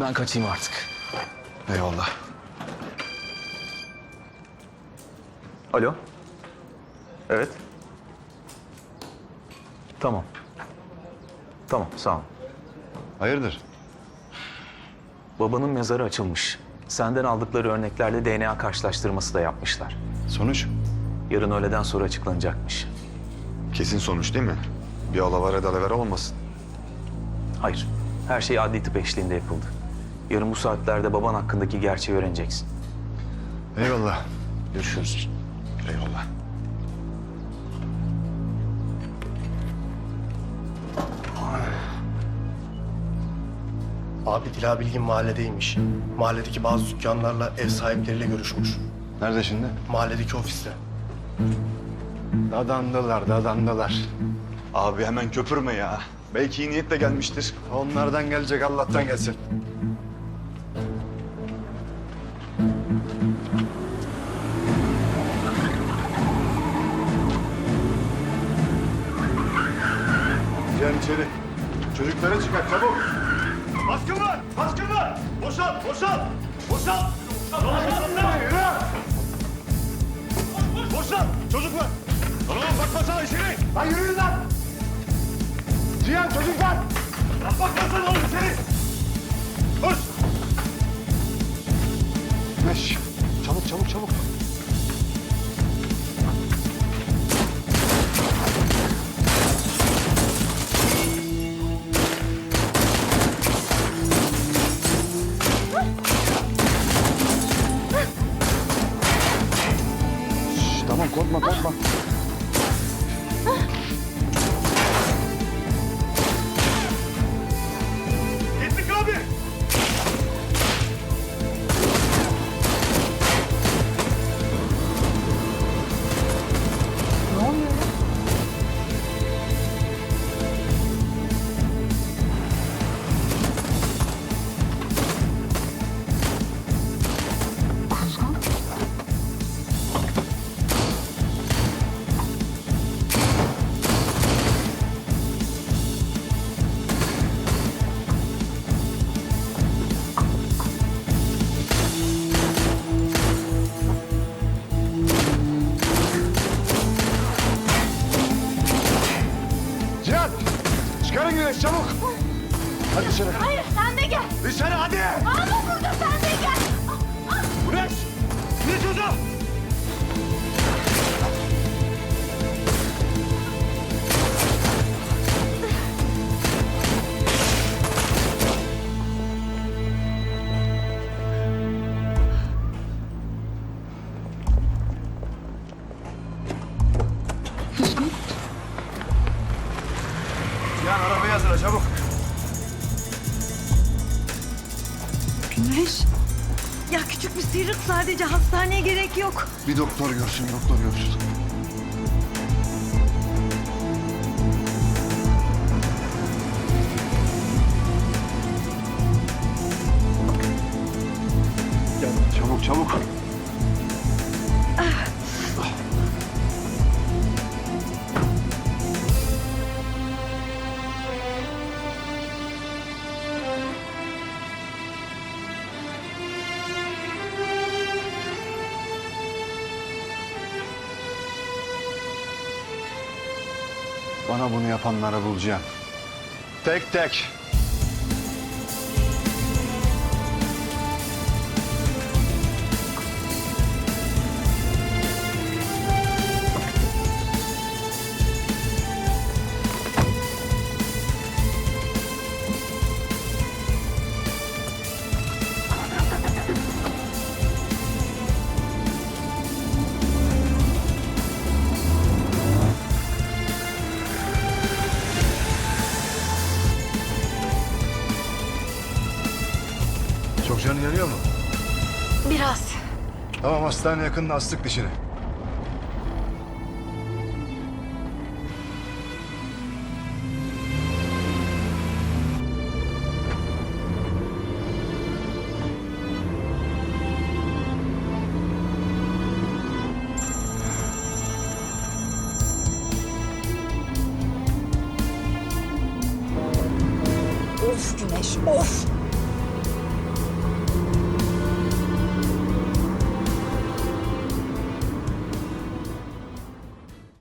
Ben kaçayım artık. Eyvallah. Alo? Evet. Tamam. Tamam, sağ ol. Hayırdır? Babanın mezarı açılmış. Senden aldıkları örneklerle DNA karşılaştırması da yapmışlar. Sonuç? Yarın öğleden sonra açıklanacakmış. Kesin sonuç değil mi? Bir alavara dalavera olmasın. Hayır, her şey adli tıp eşliğinde yapıldı. Yarın bu saatlerde baban hakkındaki gerçeği öğreneceksin. Eyvallah. Görüşürüz. Eyvallah. Abi Dila Bilgin mahalledeymiş. Mahalledeki bazı dükkanlarla ev sahipleriyle görüşmüş. Nerede şimdi? Mahalledeki ofiste. Dadandılar, dadandılar. Abi hemen köpürme ya. Belki iyi niyetle gelmiştir. Onlardan gelecek, Allah'tan gelsin. İçeri. Çocukları çıkar çabuk. Baskın var! Baskın var! Boşalt! Boşalt! Boşalt! Boşalt! Çocuklar! Tamam bakmasana içeri! Lan yürüyün lan! Cihan çocuklar! Lan bakmasana oğlum içeri! Koş! Meş. Çabuk çabuk çabuk. Опа. Hadi dışarı. Hayır sen de gel. Dışarı hadi! Ama burada sen de gel. Güneş! Ne çocuğu? Güneş. Ya küçük bir sıyrık sadece hastaneye gerek yok. Bir doktor görsün, doktor görsün. Çabuk çabuk. Bana bunu yapanları bulacağım. Tek tek. Çok canın yanıyor mu? Biraz. Tamam hastane yakında astık dişini. Of Güneş of.